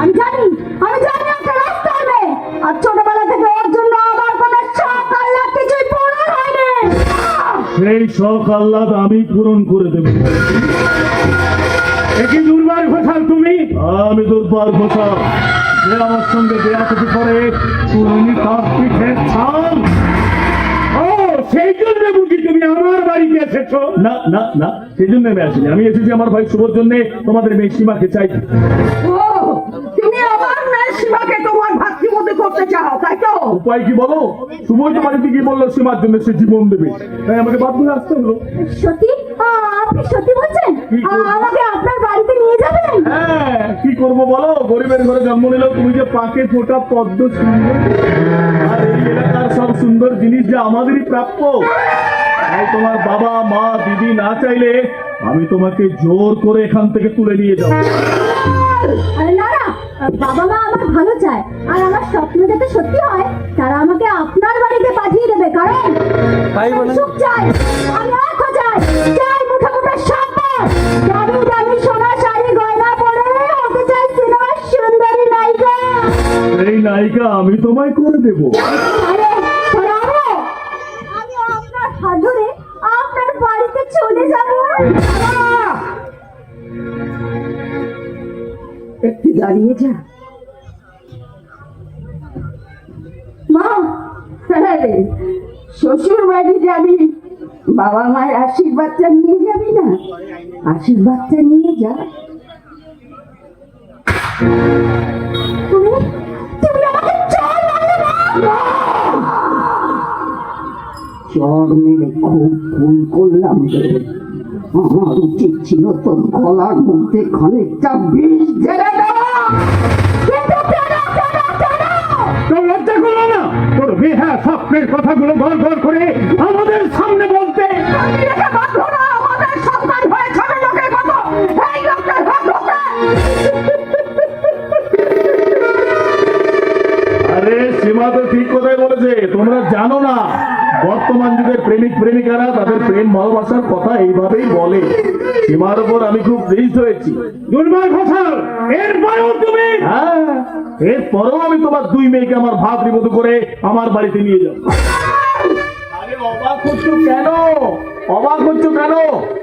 আমি জানি আমি জানি একটা রাস্তা আর ছোটবেলা থেকে ওর জন্য আমার কোনো শখ আল্লাহ কিছুই পূরণ হয়নি। সেই শখ আল্লাহ আমি পূরণ করে দেব। একই দুর্বার ঘোষাল তুমি? আমি দুর্বার ঘোষাল। যে আমার সঙ্গে বেয়াকুটি করে তার পিঠে সেই জন্য বুঝি তুমি আমার বাড়িতে এসেছ। না না না সেই জন্য আমি আমি এসেছি আমার ভাই শুভর জন্য। তোমাদের মেয়ে সীমাকে চাই। ও করতে চাও তাই তো উপায় কি বলো? শুভই তো বাড়িতে গিয়ে বলল? সীমার জন্য সে জীবন দেবে। তাই আমাকে বাধ্য হয়ে আসতে হলো। সত্যি? আপনি সত্যি বলছেন? কি আ, করব? আমাকে আপনার বাড়িতে নিয়ে যাবেন? হ্যাঁ কি করব বলো? গরিবের ঘরে জন্ম নিলেও তুমি যে পাকে ফোটা পদ্ম সুন্দর আর এই এলাকার সব সুন্দর জিনিস যে আমাদেরই প্রাপ্য তাই তোমার বাবা মা দিদি না চাইলে আমি তোমাকে জোর করে এখান থেকে তুলে নিয়ে যাব। আরে না না বাবা মা আমার ভালো চায়। আর আমার স্বপ্ন যাতে সত্যি হয় তারা আমাকে আপনার বাড়িতে পাঠিয়ে দেবে কারণ আমি সুখ চাই আমি অর্থ চাই চাই মুঠো মুঠো সম্পদ। দামি দামি সোনা শাড়ি গয়না পরে হতে চাই সিনেমার সুন্দরী নায়িকা। এই নায়িকা আমি তোমায় করে দেবো। আরে সরাবো আমি আপনার হাত ধরে আপনার বাড়িতে চলে যাব। একটু দাঁড়িয়ে যা। মা হ্যাঁ শ্বশুর বাড়ি যাবি বাবা মায়ের আশীর্বাদটা নিয়ে যাবি না? আশীর্বাদটা নিয়ে যা। চর মেরে খুব ভুল করলাম আমার উচিত ছিল তোর গলার মধ্যে খানিকটা বিষ ঢেলে স্বপ্নের কথাগুলো বল গড় করে আমাদের প্রেম ভালোবাসার কথা এইভাবেই বলে। সীমার উপর আমি খুব প্লিজড হয়েছি। এরপরেও তুমি? হ্যাঁ এরপরেও আমি তোমার দুই মেয়েকে আমার ভাতৃ মতো করে আমার বাড়িতে নিয়ে যাব। অবাক হচ্ছ কেন? অবাক হচ্ছ কেন?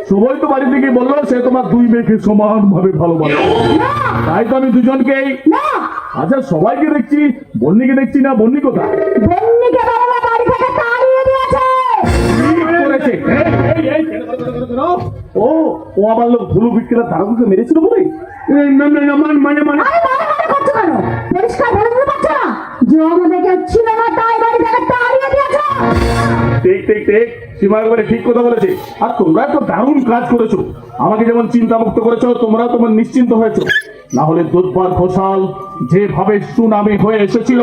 সবাই তো বাড়ি থেকে বলল সে তোমার দুই মেয়েকে সমান ভাবে ভালোবাসে তাই তো আমি দুজনকেই আচ্ছা সবাইকে দেখছি বন্নিকে দেখছি না বন্নি কোথায়? ও আমার লোক ভুলু বিক্রেতা ধারককে মেরেছিল বলে মানে মানে মানে। আরে বাবা করছ কেন? পরিষ্কার বলে দিতে পারছ না? যে আমাদের ছিল না তাই বাড়ি থেকে তাড়িয়ে দিয়েছে। ঠিক ঠিক ঠিক সীমা একবারে ঠিক কথা বলেছে। আর তোমরা তো দারুণ কাজ করেছ। আমাকে যেমন চিন্তা মুক্ত করেছ তোমরা তোমার নিশ্চিন্ত হয়েছো। না হলে দুর্বার ঘোষাল যেভাবে সুনামি হয়ে এসেছিল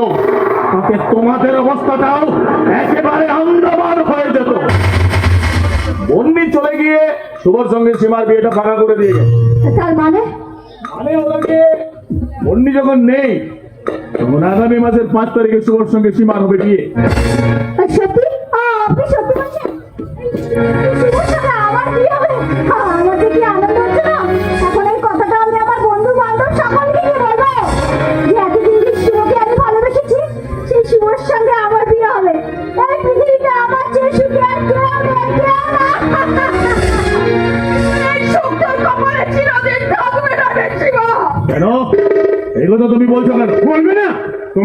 তাতে তোমাদের অবস্থাটাও একেবারে আন্দামান শুভর সঙ্গে সীমার বিয়েটা ফাঁকা করে দিয়ে গেছে। তার মানে? মানে ওদেরকে অন্য যখন নেই তখন আগামী মাসের পাঁচ তারিখে শুভর সঙ্গে সীমার হবে বিয়ে।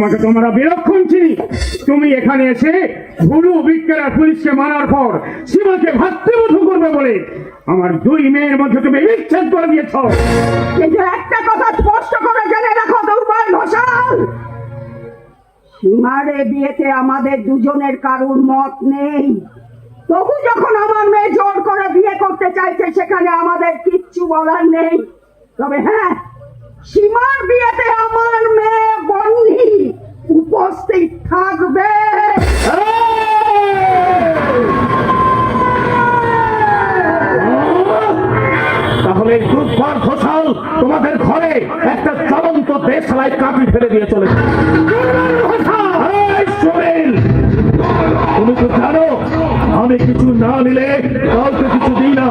তোমাকে তোমরা বিলক্ষণ চিনি। তুমি এখানে এসে ভুলু বিক্রেতা পুলিশকে মারার পর সীমাকে ভাতৃবধূ করবে বলে আমার দুই মেয়ের মধ্যে তুমি বিচ্ছেদ করে দিয়েছ। কিন্তু একটা কথা স্পষ্ট করে জেনে রাখো দুর্বল ঘোষাল। সীমারে বিয়েতে আমাদের দুজনের কারুর মত নেই। তবু যখন আমার মেয়ে জোর করে বিয়ে করতে চাইছে, সেখানে আমাদের কিচ্ছু বলার নেই। তবে হ্যাঁ সীমার বিয়েতে আমার মেয়ে বন্নি উপস্থিত থাকবে। তাহলে দুর্বার ঘোষাল তোমাদের ঘরে একটা চলন্ত দেশলাই কাপি ফেলে দিয়ে চলেছে তুমি তো জানো আমি কিছু না নিলে কাউকে কিছু দিই না।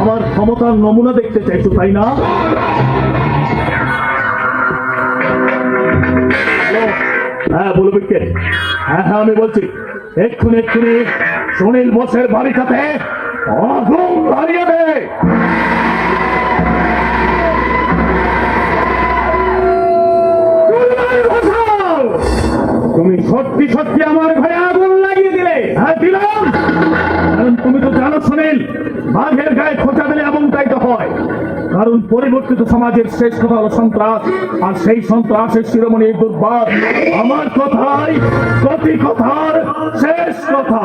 আমার ক্ষমতার নমুনা দেখতে চাইছো তাই না? হ্যাঁ বলবে কে? হ্যাঁ হ্যাঁ আমি বলছি, এক্ষুনি এক্ষুনি সুনীল বোসের বাড়িটাতে আগুন ধরিয়ে দে। তুমি সত্যি সত্যি আমার ঘরে আগুন লাগিয়ে দিলে। হ্যাঁ দিলাম। কারণ তুমি তো জানো সুনীল, বাঘের গায়ে খোঁচা দিলে এমনটাই তো হয় কারণ পরিবর্তিত সমাজের শেষ কথা হলো সন্ত্রাস। আর সেই সন্ত্রাসের শিরোমণি দুর্বার। আমার কথাই, প্রতি কথার শেষ কথা।